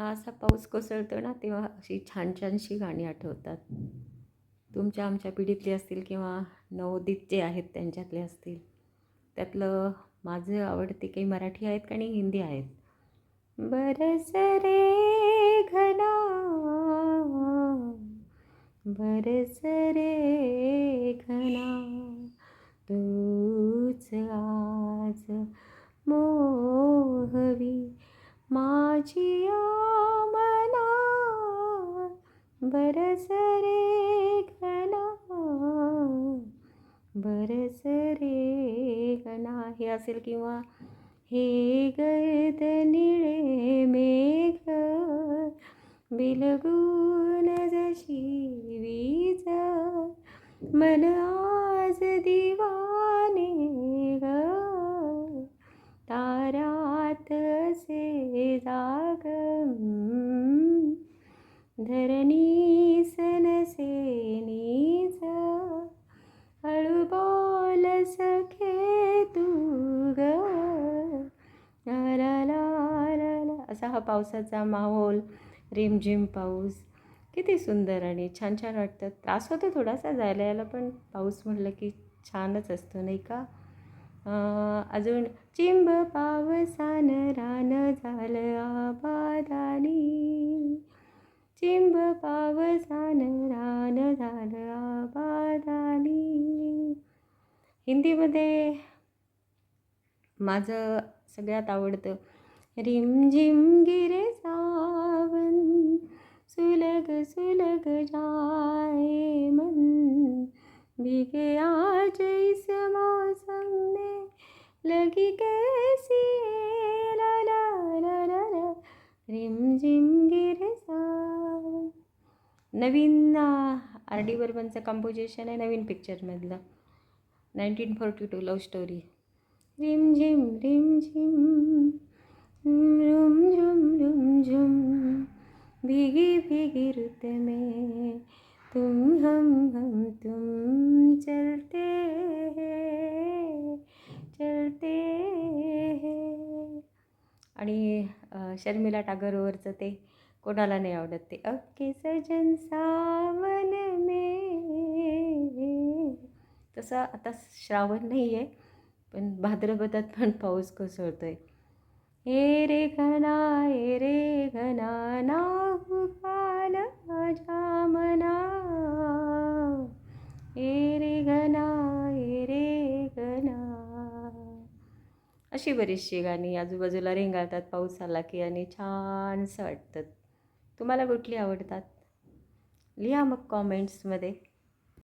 हा असा पाऊस कोसळतो ना तेव्हा अशी छान छानशी गाणी आठवतात. तुमच्या आमच्या पिढीतली असतील किंवा नवोदित जे आहेत त्यांच्यातले असतील त्यातलं माझं आवडते काही मराठी आहेत का आणि हिंदी आहेत. बरस रे घना बरस रे घना तूच आज माझिया मना बरस रे घना. बरस रे गणा हे असेल किंवा हे गर्द निळे मेघ. बिलगून जशी वीज. मन आज धरणी सनसेनीच हळू बोल सखे तू ग. असा हा पावसाचा माहोल रिमझिम पाऊस. किती सुंदर आणि छान छान वाटतं. त्रास होतो थोडासा जायला यायला पण पाऊस म्हटलं की छानच असतो नाही का? अजून चिंब पावसान रान झालं आबादानी. चिंब पावसान रान झालं आबादानी. हिंदीमध्ये माझं सगळ्यात आवडतं रिमझिम गिरे सावन सुलग सुलग जाए मन. भीगे आज इस मौसम में लगी कैसी ला ला ला ला रिमझिम गिरे नवीन आर डी बर्मनचं कंपोजिशन आहे नवीन पिक्चरमधलं nineteen forty two love story रिम झिम रिम झिम रुम झुम रुम झुम. भीगी भीगी रुत में तुम हम हम तुम चलते हैं चलते हैं. आणि शर्मिला टागरवरचं ते कोणाला नाही आवडत ते. अक्के सजन सावन मे. तसं आता श्रावण नाही आहे पण भाद्रपदात पण पाऊस कोसळतो आहे हे रे घना हे रे घना नाहू काल माझ्या मना हे रे घना हे रे घना. अशी बरीचशी गाणी आजूबाजूला रेंगाळतात पाऊस आला की आणि छानसं वाटतं. तुम्हाला कुठली आवडतात? लिहा मग कॉमेंट्समध्ये